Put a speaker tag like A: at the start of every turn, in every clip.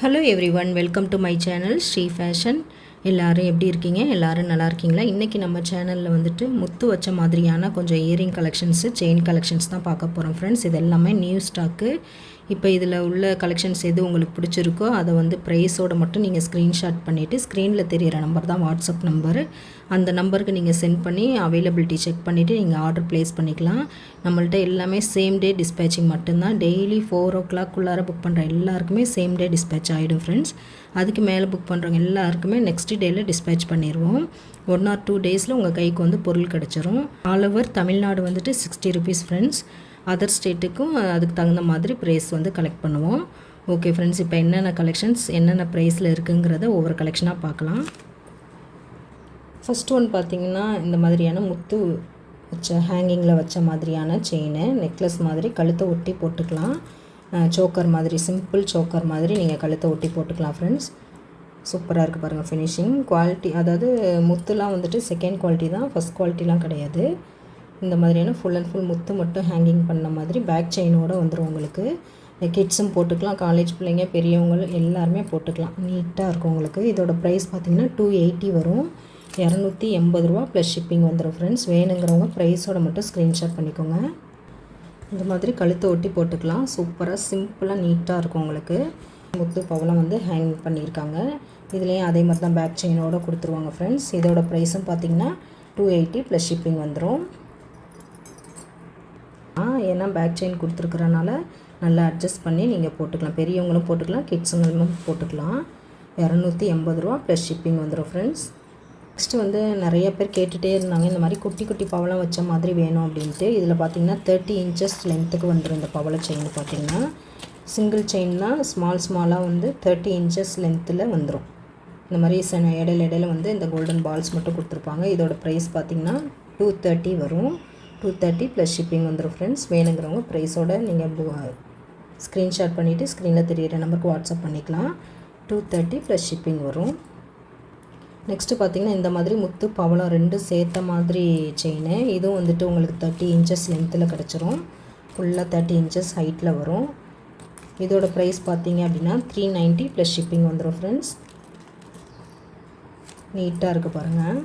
A: Hello everyone welcome to my channel Sri fashion எல்லாரும் எப்படி இருக்கீங்க? எல்லோரும் நல்லா இருக்கீங்களா? இன்றைக்கி நம்ம சேனலில் வந்துட்டு முத்து வச்ச மாதிரியான கொஞ்சம் இயரிங் கலெக்ஷன்ஸு செயின் கலெக்ஷன்ஸ் தான் பார்க்க போகிறோம் ஃப்ரெண்ட்ஸ் இது எல்லாமே நியூ ஸ்டாக்கு இப்போ இதில் உள்ள கலெக்ஷன்ஸ் எது உங்களுக்கு பிடிச்சிருக்கோ அதை வந்து ப்ரைஸோட மட்டும் நீங்கள் ஸ்க்ரீன்ஷாட் பண்ணிவிட்டு ஸ்க்ரீனில் தெரியிற நம்பர் தான் வாட்ஸ்அப் நம்பரு அந்த நம்பருக்கு நீங்கள் சென்ட் பண்ணி அவைலபிலிட்டி செக் பண்ணிவிட்டு நீங்கள் ஆர்டர் ப்ளேஸ் பண்ணிக்கலாம். நம்மள்ட்ட எல்லாமே சேம் டே டிஸ்பேச்சிங் மட்டும்தான். டெய்லி ஃபோர் ஓ கிளாக்குள்ளார புக் பண்ணுற எல்லாருக்குமே சேம் டே டிஸ்பேச் ஆகிடும் ஃப்ரெண்ட்ஸ் அதுக்கு மேலே புக் பண்ணுறவங்க எல்லாருக்குமே நெக்ஸ்ட் டேயில் டிஸ்பேச் பண்ணிடுவோம் ஒன் ஆர் டூ டேஸில் உங்கள் கைக்கு வந்து பொருள் கிடச்சிரும். ஆல் ஓவர் தமிழ்நாடு வந்துட்டு சிக்ஸ்டி ருபீஸ் ஃப்ரெண்ட்ஸ் அதர் ஸ்டேட்டுக்கும் அதுக்கு தகுந்த மாதிரி ப்ரைஸ் வந்து கலெக்ட் பண்ணுவோம். ஓகே ஃப்ரெண்ட்ஸ் இப்போ என்னென்ன கலெக்ஷன்ஸ் என்னென்ன ப்ரைஸில் இருக்குங்கிறத ஒவ்வொரு கலெக்ஷனாக பார்க்கலாம். ஃபஸ்ட் ஒன் பார்த்தீங்கன்னா இந்த மாதிரியான முத்து வச்ச ஹேங்கிங்கில் வச்ச மாதிரியான செயின் நெக்லஸ் மாதிரி கழுத்தை ஒட்டி போட்டுக்கலாம். சோக்கர் மாதிரி சிம்பிள் சோக்கர் மாதிரி நீங்கள் கழுத்தை ஒட்டி போட்டுக்கலாம் ஃப்ரெண்ட்ஸ் சூப்பராக இருக்குது பாருங்கள் ஃபினிஷிங் குவாலிட்டி அதாவது முத்துலாம் வந்துட்டு செகண்ட் குவாலிட்டி தான் ஃபஸ்ட் குவாலிட்டிலாம் கிடையாது. இந்த மாதிரியான ஃபுல் அண்ட் ஃபுல் முத்து மட்டும் ஹேங்கிங் பண்ண மாதிரி பேக் செயினோடு வந்துடும் உங்களுக்கு. கிட்ஸும் போட்டுக்கலாம் காலேஜ் பிள்ளைங்க பெரியவங்களும் எல்லாருமே போட்டுக்கலாம். நீட்டாக இருக்கும் உங்களுக்கு. இதோட ப்ரைஸ் பார்த்திங்கன்னா டூ எயிட்டி வரும். இரநூத்தி எண்பது ரூபா ப்ளஸ் ஷிப்பிங் வந்துடும் ஃப்ரெண்ட்ஸ் வேணுங்கிறவங்க ப்ரைஸோட மட்டும் ஸ்க்ரீன்ஷாட் பண்ணிக்கோங்க. இந்த மாதிரி கழுத்தை ஒட்டி போட்டுக்கலாம். சூப்பராக சிம்பிளாக நீட்டாக இருக்கும் உங்களுக்கு. முத்து பவளம் வந்து ஹேங் பண்ணியிருக்காங்க. இதுலேயும் அதே மாதிரி தான் பேக் செயினோடு கொடுத்துருவாங்க ஃப்ரெண்ட்ஸ் இதோட ப்ரைஸும் பார்த்திங்கன்னா டூ எயிட்டி ப்ளஸ் ஷிப்பிங் வந்துடும் ஏன்னா பேக் செயின் கொடுத்துருக்கறனால நல்லா அட்ஜஸ்ட் பண்ணி நீங்கள் போட்டுக்கலாம். பெரியவங்களும் போட்டுக்கலாம் கிட்ஸுங்களும் போட்டுக்கலாம். இரநூத்தி எண்பது ரூபா ப்ளஸ் ஷிப்பிங் வந்துடும் ஃப்ரெண்ட்ஸ் நெக்ஸ்ட்டு வந்து நிறைய பேர் கேட்டுகிட்டே இருந்தாங்க இந்த மாதிரி குட்டி குட்டி பவளம் வச்ச மாதிரி வேணும் அப்படின்ட்டு. இதில் பார்த்தீங்கன்னா தேர்ட்டி இன்ச்சஸ் லென்த்துக்கு வந்துடும் இந்த பவள செயின் பார்த்தீங்கன்னா சிங்கிள் செயின்னா ஸ்மால் ஸ்மாலாக வந்து தேர்ட்டி இன்ச்சஸ் லென்த்தில் வந்துடும் இந்த மாதிரி ச இடையில இடையில வந்து இந்த கோல்டன் பால்ஸ் மட்டும் கொடுத்துருப்பாங்க. இதோட ப்ரைஸ் பார்த்திங்கன்னா டூ தேர்ட்டி வரும். டூ தேர்ட்டி ப்ளஸ் ஷிப்பிங் வந்துடும் ஃப்ரெண்ட்ஸ் வேணுங்கிறவங்க ப்ரைஸோட நீங்கள் ஸ்க்ரீன்ஷாட் பண்ணிவிட்டு ஸ்க்ரீனில் தெரியிற நம்பருக்கு வாட்ஸ்அப் பண்ணிக்கலாம். டூ தேர்ட்டி ப்ளஸ் ஷிப்பிங் வரும். நெக்ஸ்ட்டு பார்த்திங்கன்னா இந்த மாதிரி முத்து பவளம் ரெண்டு சேர்த்த மாதிரி செயின் இதுவும் வந்துட்டு உங்களுக்கு தேர்ட்டி இன்ச்சஸ் லென்த்தில் கிடச்சிரும். ஃபுல்லாக தேர்ட்டி இன்ச்சஸ் ஹைட்டில் வரும். இதோட ப்ரைஸ் பார்த்தீங்க அப்படின்னா த்ரீ நைன்ட்டி ப்ளஸ் ஷிப்பிங் வந்துடும் ஃப்ரெண்ட்ஸ் நீட்டாக இருக்குது பாருங்கள்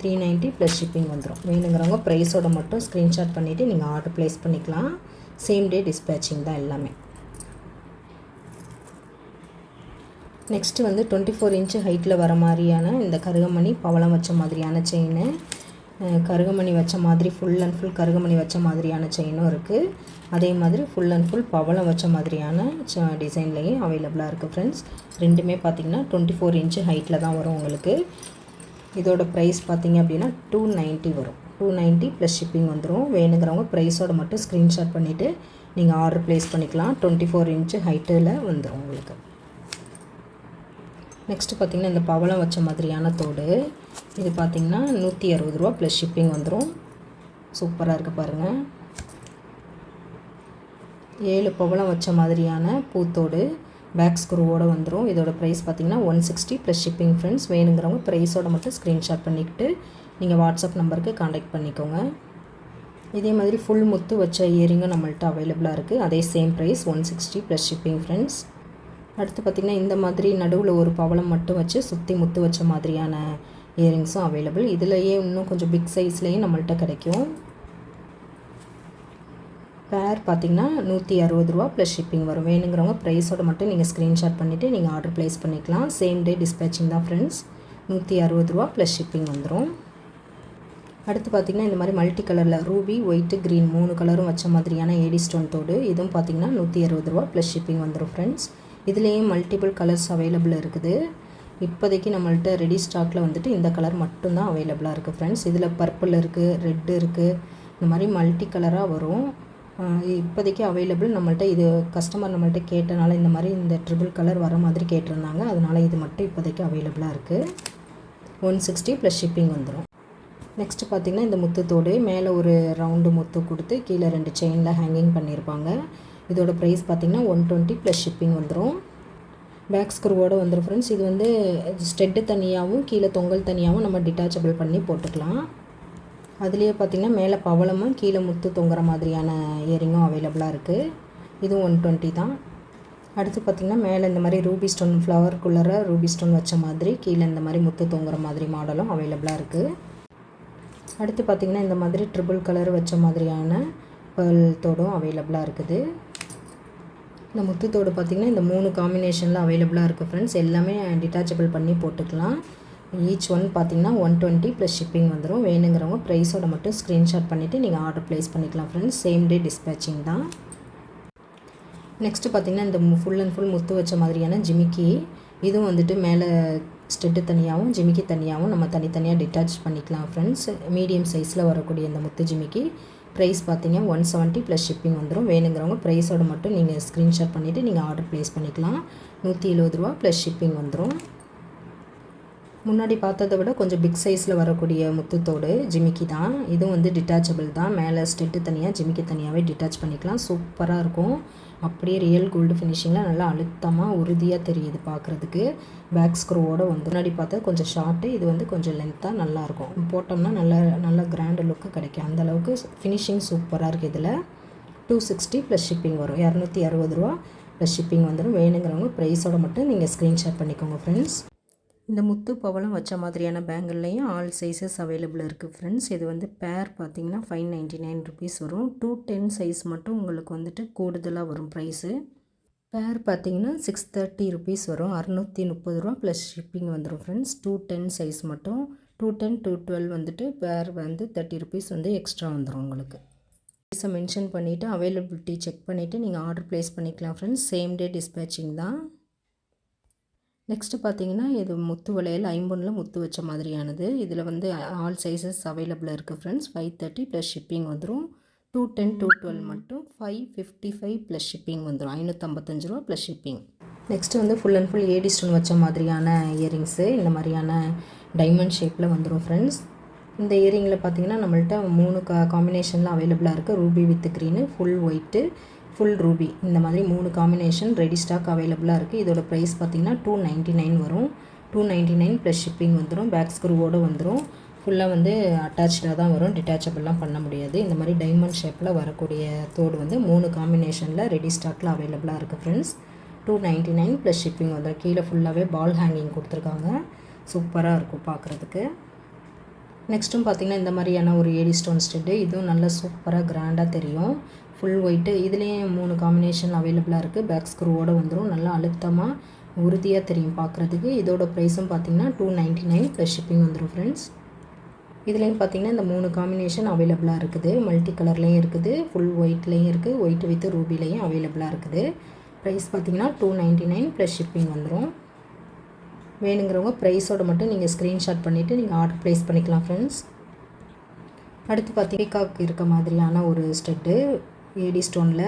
A: த்ரீ நைன்ட்டி ப்ளஸ் ஷிப்பிங் வந்துடும் வேணுங்கிறவங்க ப்ரைஸோட மட்டும் ஸ்க்ரீன்ஷாட் பண்ணிவிட்டு நீங்கள் ஆர்டர் ப்ளேஸ் பண்ணிக்கலாம். சேம் டே டிஸ்பேச்சிங் தான் எல்லாமே. நெக்ஸ்ட்டு வந்து டுவெண்ட்டி ஃபோர் இன்ச்சு ஹைட்டில் வர மாதிரியான இந்த கருகமணி பவளம் வச்ச மாதிரியான செயின் கருகமணி வச்ச மாதிரி ஃபுல் அண்ட் ஃபுல் கருகமணி வச்ச மாதிரியான செயினும் இருக்குது அதே மாதிரி ஃபுல் அண்ட் ஃபுல் பவளம் வச்ச மாதிரியான டிசைன்லேயும் அவைலபிளாக இருக்குது ஃப்ரெண்ட்ஸ் ரெண்டுமே பார்த்திங்கன்னா டுவெண்ட்டி ஃபோர் இன்ச்சு ஹைட்டில் தான் வரும் உங்களுக்கு. இதோட ப்ரைஸ் பார்த்திங்க அப்படின்னா டூ நைன்ட்டி வரும். டூ நைன்ட்டி ப்ளஸ் ஷிப்பிங் வந்துடும் வேணுங்கிறவங்க ப்ரைஸோட மட்டும் ஸ்க்ரீன்ஷாட் பண்ணிவிட்டு நீங்கள் ஆர்டர் ப்ளேஸ் பண்ணிக்கலாம். டுவெண்ட்டி ஃபோர் இன்ச்சு ஹைட்டில் வந்துடும் உங்களுக்கு. நெக்ஸ்ட்டு பார்த்திங்கன்னா இந்த பவளம் வச்ச மாதிரியான தோடு. இது பார்த்திங்கன்னா நூற்றி அறுபது ரூபா ப்ளஸ் ஷிப்பிங் வந்துடும் சூப்பராக இருக்குது பாருங்கள் ஏழு பவளம் வச்ச மாதிரியான பூத்தோடு. பேக் ஸ்க்ரூவோடு வந்துடும் இதோட ப்ரைஸ் பார்த்திங்கன்னா one sixty plus shipping friends வேணுங்கிறவங்க ப்ரைஸோட மட்டும் ஸ்க்ரீன்ஷாட் பண்ணிக்கிட்டு நீங்கள் வாட்ஸ்அப் நம்பருக்கு காண்டாக்ட் பண்ணிக்கோங்க. இதே மாதிரி ஃபுல் முத்து வச்ச இயரிங்கும் நம்மள்ட்ட அவைலபிளாக இருக்குது அதே same price one sixty plus shipping friends அடுத்து பார்த்திங்கன்னா இந்த மாதிரி நடுவில் ஒரு பவளம் மட்டும் வச்சு சுற்றி முத்து வச்ச மாதிரியான இயரிங்ஸும் அவைலபிள் இதுலேயே இன்னும் கொஞ்சம் பிக் சைஸ்லேயும் நம்மள்ட்ட கிடைக்கும். பேர் பார்த்திங்கன்னா நூற்றி அறுபது ரூபா ப்ளஸ் ஷிப்பிங் வரும். வேணுங்கிறவங்க ப்ரைஸோட மட்டும் நீங்கள் ஸ்க்ரீன்ஷாட் பண்ணிவிட்டு நீங்கள் ஆர்டர் ப்ளேஸ் பண்ணிக்கலாம். சேம் டே டிஸ்பேச்சிங் தான் ஃப்ரெண்ட்ஸ் நூற்றி அறுபது ரூபா ப்ளஸ் ஷிப்பிங் வந்துடும் அடுத்து பார்த்திங்கன்னா இந்த மாதிரி மல்டி கலரில் ரூபி ஒயிட்டு க்ரீன் மூணு கலரும் வச்ச மாதிரியான ஏடி ஸ்டோன் தோடு. இதுவும் பார்த்திங்கன்னா நூற்றி அறுபது ரூபா ப்ளஸ் ஷிப்பிங் வந்துடும் ஃப்ரெண்ட்ஸ் இதுலேயும் மல்டிபிள் கலர்ஸ் அவைலபிள் இருக்குது. இப்போதைக்கு நம்மள்ட்ட ரெடி ஸ்டாக்கில் வந்துட்டு இந்த கலர் மட்டும்தான் அவைலபிளாக இருக்குது ஃப்ரெண்ட்ஸ் இதில் பர்பிள் இருக்குது ரெட்டு இருக்குது இந்த மாதிரி மல்டி கலராக வரும். இப்போதைக்கு அவைலபிள் நம்மள்ட்ட இது கஸ்டமர் நம்மள்ட்ட கேட்டனால இந்த மாதிரி இந்த ட்ரிபிள் கலர் வர மாதிரி கேட்டிருந்தாங்க. அதனால் இது மட்டும் இப்போதைக்கு அவைலபிளாக இருக்குது ஒன் சிக்ஸ்டி ப்ளஸ் ஷிப்பிங் வந்துடும் நெக்ஸ்ட்டு பார்த்திங்கன்னா இந்த முத்துத்தோடு மேலே ஒரு ரவுண்டு முத்து கொடுத்து கீழே ரெண்டு செயினில் ஹேங்கிங் பண்ணியிருப்பாங்க. இதோட ப்ரைஸ் பார்த்திங்கன்னா ஒன் டுவெண்ட்டி ப்ளஸ் ஷிப்பிங் வந்துடும் பேக் ஸ்க்ரூவோடு வந்துடும் ஃப்ரெண்ட்ஸ் இது வந்து ஸ்டெட்டு தனியாகவும் கீழே தொங்கல் தனியாகவும் நம்ம டிட்டாச்சபிள் பண்ணி போட்டுக்கலாம். அதுலேயே பார்த்திங்கன்னா மேலே பவளமும் கீழே முத்து தொங்குற மாதிரியான இயரிங்கும் அவைலபிளாக இருக்குது இதுவும் ஒன் டுவெண்ட்டி தான். அடுத்து பார்த்திங்கன்னா மேலே இந்த மாதிரி ரூபி ஸ்டோன் ஃப்ளவருக்குள்ளார ரூபி ஸ்டோன் வச்ச மாதிரி கீழே இந்த மாதிரி முத்து தொங்குற மாதிரி மாடலும் அவைலபிளாக இருக்குது அடுத்து பார்த்திங்கன்னா இந்த மாதிரி ட்ரிபிள் கலர் வச்ச மாதிரியான பேர்ல் தோடும் அவைலபிளாக இருக்குது. இந்த முத்துத்தோடு பார்த்திங்கன்னா இந்த மூணு காம்பினேஷனில் அவைலபிளாக இருக்குது ஃப்ரெண்ட்ஸ் எல்லாமே டிட்டாச்சபிள் பண்ணி போட்டுக்கலாம். ஈச் ஒன் பார்த்திங்கன்னா ஒன் டுவெண்ட்டி ப்ளஸ் ஷிப்பிங் வந்துடும் வேணுங்கிறவங்க ப்ரைஸோட மட்டும் ஸ்க்ரீன்ஷாட் பண்ணிவிட்டு நீங்கள் ஆர்டர் ப்ளேஸ் பண்ணிக்கலாம் ஃப்ரெண்ட்ஸ் சேம் டே டிஸ்பேச்சிங் தான். நெக்ஸ்ட்டு பார்த்திங்கன்னா இந்த ஃபுல் அண்ட் ஃபுல் முத்து வச்ச மாதிரியான ஜிமிக்கி. இதுவும் வந்துட்டு மேலே ஸ்டெட்டு தனியாகவும் ஜிமிக்கி தனியாகவும் நம்ம தனித்தனியாக டிட்டாச் பண்ணிக்கலாம் ஃப்ரெண்ட்ஸ் மீடியம் சைஸில் வரக்கூடிய இந்த முத்து ஜிமிக்கி. ப்ரைஸ் பார்த்தீங்க ஒன் செவன்ட்டி ப்ளஸ் ஷிப்பிங் வந்துடும் வேணுங்கிறவங்க ப்ரைஸோட மட்டும் நீங்கள் ஸ்க்ரீன்ஷாட் பண்ணிவிட்டு நீங்கள் ஆர்டர் ப்ளேஸ் பண்ணிக்கலாம். நூற்றி எழுபது ரூபா ப்ளஸ் ஷிப்பிங் வந்துடும் முன்னாடி பார்த்ததை விட கொஞ்சம் பிக் சைஸில் வரக்கூடிய முத்துத்தோடு ஜிமிக்கி தான். இதுவும் வந்து டிட்டாச்சபிள் தான். மேலே ஸ்டெட்டு தனியாக ஜிமிக்கி தனியாகவே டிட்டாச் பண்ணிக்கலாம். சூப்பராக இருக்கும். அப்படியே ரியல் கோல்டு ஃபினிஷிங்கில் நல்லா அழுத்தமாக உறுதியாக தெரியுது பார்க்குறதுக்கு. பேக் ஸ்க்ரூவோடு வந்து முன்னாடி பார்த்தா கொஞ்சம் ஷார்ட்டு இது வந்து கொஞ்சம் லென்த்தாக நல்லாயிருக்கும் போட்டோம்னா நல்ல நல்ல கிராண்டு லுக்கு கிடைக்கும். அந்தளவுக்கு ஃபினிஷிங் சூப்பராக இருக்குது இதில். டூ சிக்ஸ்டி ப்ளஸ் ஷிப்பிங் வரும். இரநூத்தி அறுபது ரூபா ப்ளஸ் ஷிப்பிங் வந்துடும் வேணுங்கிறவங்க ப்ரைஸோட மட்டும் நீங்கள் ஸ்க்ரீன்ஷாட் பண்ணிக்கோங்க ஃப்ரெண்ட்ஸ் இந்த முத்து பவளம் வச்ச மாதிரியான பேங்கிள்லேயும் ஆல் சைஸஸ் அவைலபிள் இருக்குது ஃப்ரெண்ட்ஸ் இது வந்து பேர் பார்த்தீங்கன்னா ஃபைவ் நைன்ட்டி நைன் ருபீஸ் வரும். டூ டென் சைஸ் மட்டும் உங்களுக்கு வந்துட்டு கூடுதலாக வரும் ப்ரைஸு பேர் பார்த்தீங்கன்னா சிக்ஸ் தேர்ட்டி ருபீஸ் வரும். அறநூற்றி முப்பது ரூபா ப்ளஸ் ஷிப்பிங் வந்துடும் ஃப்ரெண்ட்ஸ் டூ டென் சைஸ் மட்டும். டூ டென் டூ டுவெல் வந்துட்டு பேர் வந்து தேர்ட்டி ருபீஸ் வந்து எக்ஸ்ட்ரா வந்துடும் உங்களுக்கு. ப்ரைஸை மென்ஷன் பண்ணிவிட்டு அவைலபிலிட்டி செக் பண்ணிவிட்டு நீங்கள் ஆர்டர் ப்ளேஸ் பண்ணிக்கலாம் ஃப்ரெண்ட்ஸ் சேம் டே டிஸ்பேச்சிங் தான். நெக்ஸ்ட்டு பார்த்தீங்கன்னா இது முத்து வளையல் ஐம்பொன்னில் முத்து வச்ச மாதிரியானது. இதில் வந்து ஆல் சைஸஸ் அவைலபிள் இருக்குது friends five thirty plus shipping வந்துடும் டூ டென் டூ டுவெல் மட்டும் five fifty five plus shipping வந்துடும் ஐநூற்றம்பத்தஞ்சு ரூபா ப்ளஸ் ஷிப்பிங் நெக்ஸ்ட்டு வந்து full and full AD stone வச்ச மாதிரியான இயரிங்ஸு இந்த மாதிரியான டைமண்ட் ஷேப்பில் வந்துடும் ஃப்ரெண்ட்ஸ் இந்த இயரிங்கில் பார்த்தீங்கன்னா நம்மள்ட்ட மூணு கா காம்பினேஷனில் அவைலபிளாக இருக்குது ruby with green full white full ruby இந்த மாதிரி மூணு காம்பினேஷன் ரெடி ஸ்டாக் அவைலபிளாக இருக்குது இதோட ப்ரைஸ் பார்த்திங்கன்னா டூ நைன்ட்டி நைன் வரும். Two ninety nine plus shipping வந்துடும் பேக் ஸ்க்ரூவோடு வந்துடும் ஃபுல்லாக வந்து அட்டாச்சாக தான் வரும். டிட்டாச்சபிள்லாம் பண்ண முடியாது. இந்த மாதிரி டைமண்ட் ஷேப்பில் வரக்கூடிய தோடு வந்து மூணு காம்பினேஷனில் ரெடி ஸ்டாக்கில் அவைலபிளாக இருக்குது friends two ninety nine plus shipping வந்துடும் கீழே ஃபுல்லாகவே பால் ஹேங்கிங் கொடுத்துருக்காங்க. சூப்பராக இருக்கும் பார்க்குறதுக்கு நெக்ஸ்ட்டும் பார்த்திங்கன்னா இந்த மாதிரியான ஒரு ஏடி ஸ்டோன் ஸ்டெட்டு இதுவும் நல்லா சூப்பராக கிராண்டாக தெரியும். ஃபுல் ஒயிட்டு இதுலேயும் மூணு காம்பினேஷன் அவைலபிளாக இருக்குது பேக் ஸ்க்ரூவோடு வந்துடும் நல்லா அழுத்தமாக உறுதியாக தெரியும் பார்க்குறதுக்கு இதோட ப்ரைஸும் பார்த்திங்கன்னா two ninety nine plus shipping வந்துடும் ஃப்ரெண்ட்ஸ் இதுலேயும் பார்த்திங்கன்னா இந்த மூணு காம்பினேஷன் அவைலபிளாக இருக்குது. மல்டி கலர்லேயும் இருக்குது. ஃபுல் ஒயிட்லேயும் இருக்குது ஒயிட் வித் ரூபிலையும் அவைலபிளாக இருக்குது. ப்ரைஸ் பார்த்திங்கன்னா two ninety nine plus shipping வந்துடும் வேணுங்கிறவங்க ப்ரைஸோட மட்டும் நீங்கள் ஸ்க்ரீன்ஷாட் பண்ணிவிட்டு நீங்கள் ஆர்டர் ப்ளேஸ் பண்ணிக்கலாம் ஃப்ரெண்ட்ஸ் அடுத்து பார்த்தீங்கன்னா இருக்க மாதிரியான ஒரு ஸ்டெட்டு ஏடி ஸ்டோனில்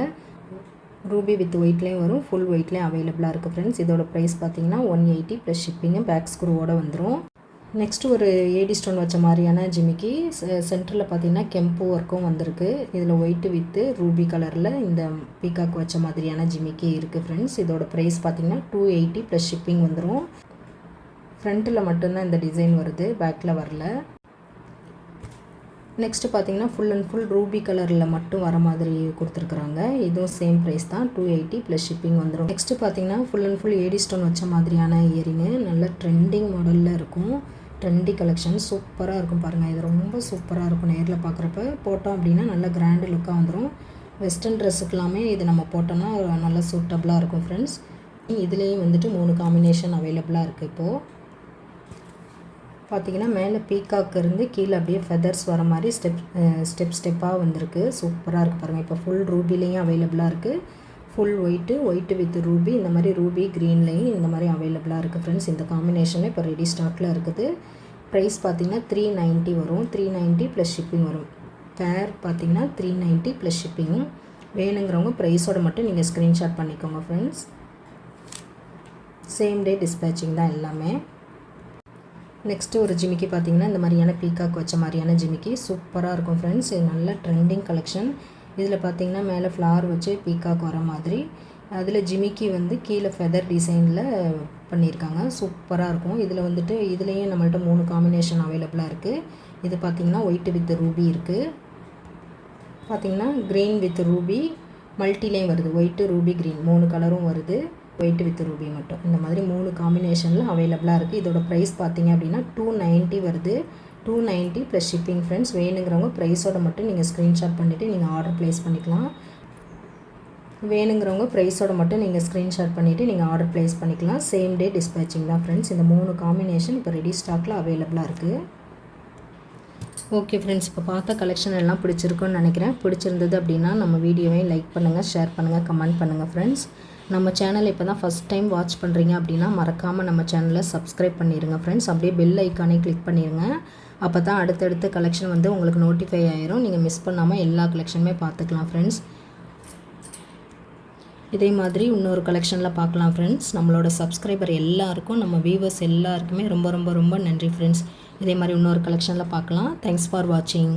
A: ரூபி வித் ஒயிட்லேயும் வரும் ஃபுல் ஒயிட்லேயும் அவைலபிளாக இருக்குது ஃப்ரெண்ட்ஸ் இதோட ப்ரைஸ் பார்த்தீங்கன்னா one eighty plus shipping back ஸ்க்ரூவோடு வந்துடும் நெக்ஸ்ட்டு ஒரு ஏடி ஸ்டோன் வச்ச மாதிரியான ஜிமிக்கி. சென்டரில் பார்த்தீங்கன்னா கெம்பு ஒர்க்கும் வந்திருக்கு. இதில் ஒயிட்டு வித்து ரூபி கலரில் இந்த பீகாக் வச்ச மாதிரியான ஜிமிக்கி இருக்குது ஃப்ரெண்ட்ஸ் இதோட ப்ரைஸ் பார்த்தீங்கன்னா டூ எயிட்டி ப்ளஸ் ஷிப்பிங் வந்துடும் ஃப்ரண்ட்டில் மட்டும்தான் இந்த டிசைன் வருது பேக்கில் வரல. நெக்ஸ்ட்டு பார்த்தீங்கன்னா ஃபுல் அண்ட் ஃபுல் ரூபி கலரில் மட்டும் வர மாதிரி கொடுத்துருக்குறாங்க. இதுவும் சேம் ப்ரைஸ் தான். டூ எயிட்டி ப்ளஸ் ஷிப்பிங் வந்துடும் நெக்ஸ்ட்டு பார்த்தீங்கன்னா full and full AD stone வச்ச மாதிரியான இயரிங்கு நல்ல ட்ரெண்டிங் மாடலில் இருக்கும். ட்ரெண்டி கலெக்ஷன் சூப்பராக இருக்கும் பாருங்கள் இது ரொம்ப சூப்பராக இருக்கும் நேரில் பார்க்குறப்ப போட்டோம் அப்படின்னா நல்ல கிராண்டு லுக்காக வந்துடும் வெஸ்டர்ன் ட்ரெஸ்ஸுக்கெல்லாமே இது நம்ம போட்டோம்னா நல்லா சூட்டபுளாக இருக்கும் ஃப்ரெண்ட்ஸ் இதுலேயும் வந்துட்டு மூணு காம்பினேஷன் அவைலபிளாக இருக்குது இப்போது பார்த்திங்கன்னா மேலே பீக்காக்கு இருந்து கீழே அப்படியே ஃபெதர்ஸ் வர மாதிரி ஸ்டெப் ஸ்டெப் ஸ்டெப்பாக வந்திருக்கு. சூப்பராக இருக்குது பாருங்கள் இப்போ ஃபுல் ரூபிலையும் அவைலபிளாக இருக்குது full white white with ruby இந்த மாதிரி ரூபி க்ரீன்லேயும் இந்த மாதிரி அவைலபிளாக இருக்குது ஃப்ரெண்ட்ஸ் இந்த காம்பினேஷனில் இப்போ ரெடி ஸ்டாக்கில் இருக்குது. ப்ரைஸ் பார்த்திங்கன்னா த்ரீ நைன்ட்டி வரும். த்ரீ நைன்ட்டி ப்ளஸ் ஷிப்பிங் வரும். பேர் பார்த்திங்கன்னா த்ரீ நைன்ட்டி ப்ளஸ் ஷிப்பிங் வேணுங்கிறவங்க ப்ரைஸோட மட்டும் நீங்கள் ஸ்க்ரீன்ஷாட் பண்ணிக்கோங்க ஃப்ரெண்ட்ஸ் சேம் டே டிஸ்பேச்சிங் தான் எல்லாமே. நெக்ஸ்ட்டு ஒரு ஜிமிக்கி பார்த்தீங்கன்னா இந்த மாதிரியான பீக்காக் வச்ச மாதிரியான ஜிமிக்கி. சூப்பராக இருக்கும் ஃப்ரெண்ட்ஸ் இது நல்ல ட்ரெண்டிங் கலெக்ஷன் இதில் பார்த்தீங்கன்னா மேலே ஃப்ளவர் வச்சு பீக்காக் வர மாதிரி. அதில் ஜிமிக்கி வந்து கீழே ஃபெதர் டிசைனில் பண்ணியிருக்காங்க. சூப்பராக இருக்கும். இதில் வந்துட்டு இதுலேயும் நம்மள்ட்ட மூணு காம்பினேஷன் அவைலபிளாக இருக்குது இது பார்த்திங்கன்னா ஒயிட் வித் ரூபி இருக்குது பார்த்திங்கன்னா க்ரீன் வித் ரூபி மல்டிலேயும் வருது. ஒயிட்டு ரூபி க்ரீன் மூணு கலரும் வருது. ஒயிட் வித் ரூபி மட்டும். இந்த மாதிரி மூணு காம்பினேஷனில் அவைலபிளாக இருக்குது இதோட ப்ரைஸ் பார்த்தீங்க அப்படின்னா டூ நைன்ட்டி வருது. Two ninety plus shipping friends வேணுங்கிறவங்க ப்ரைஸோட மட்டும் நீங்கள் ஸ்க்ரீன்ஷாட் பண்ணிவிட்டு நீங்கள் ஆர்டர் ப்ளேஸ் பண்ணிக்கலாம். வேணுங்கிறவங்க ப்ரைஸோட மட்டும் நீங்கள் ஸ்க்ரீன்ஷாட் பண்ணிவிட்டு நீங்கள் ஆர்டர் ப்ளேஸ் பண்ணிக்கலாம். சேம் டே டிஸ்பேச்சிங் தான் ஃப்ரெண்ட்ஸ் இந்த மூணு காம்பினேஷன் இப்போ ரெடி ஸ்டாக்கில் அவைலபிளாக இருக்குது ஓகே ஃப்ரெண்ட்ஸ் இப்போ பார்த்த கலெக்ஷன் எல்லாம் பிடிச்சிருக்குன்னு நினைக்கிறேன். பிடிச்சிருந்தது அப்படின்னா நம்ம வீடியோவையும் லைக் பண்ணுங்கள் ஷேர் பண்ணுங்கள் கமெண்ட் பண்ணுங்கள் ஃப்ரெண்ட்ஸ் நம்ம சேனல் இப்போ தான் ஃபஸ்ட் டைம் வாட்ச் பண்ணுறீங்க அப்படின்னா மறக்காமல் நம்ம சேனலை சப்ஸ்கிரைப் பண்ணிடுங்க ஃப்ரெண்ட்ஸ் அப்படியே பெல் ஐக்கானே கிளிக் பண்ணிடுங்க அப்போ தான் அடுத்தடுத்த கலெக்ஷன் வந்து உங்களுக்கு நோட்டிஃபை ஆயிரும். நீங்கள் மிஸ் பண்ணாமல் எல்லா கலெக்ஷனுமே பார்த்துக்கலாம் ஃப்ரெண்ட்ஸ் இதே மாதிரி இன்னொரு கலெக்ஷனில் பார்க்கலாம் ஃப்ரெண்ட்ஸ் நம்மளோட சப்ஸ்கிரைபர் எல்லாருக்கும் நம்ம வியூவர்ஸ் எல்லாருக்குமே ரொம்ப ரொம்ப ரொம்ப நன்றி ஃப்ரெண்ட்ஸ் இதே மாதிரி இன்னொரு கலெக்ஷனில் பார்க்கலாம். தேங்க்ஸ் ஃபார் வாட்சிங்